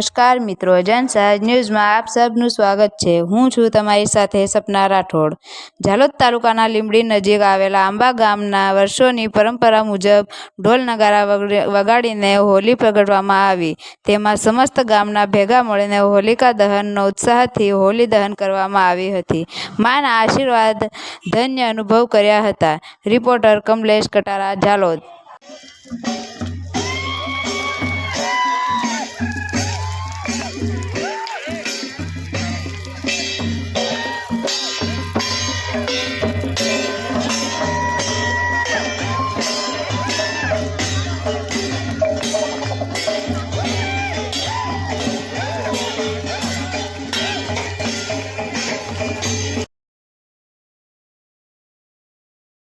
નમસ્કાર મિત્રો, જનસાજ ન્યૂઝમાં આપ સબનું સ્વાગત છે. હું છું તમારી સાથે સપના રાઠોડ. ઝાલોદ તાલુકાના લીંબડી નજીક આવેલા આંબા ગામના વર્ષોની પરંપરા મુજબ ઢોલ નગારા વગાડીને હોલી પ્રગટવામાં આવી. તેમાં સમસ્ત ગામના ભેગા મળીને હોલિકા દહનનો ઉત્સાહથી હોલી દહન કરવામાં આવી હતી. માના આશીર્વાદ, ધન્ય અનુભવ કર્યા હતા. રિપોર્ટર કમલેશ કટારા, ઝાલોદ.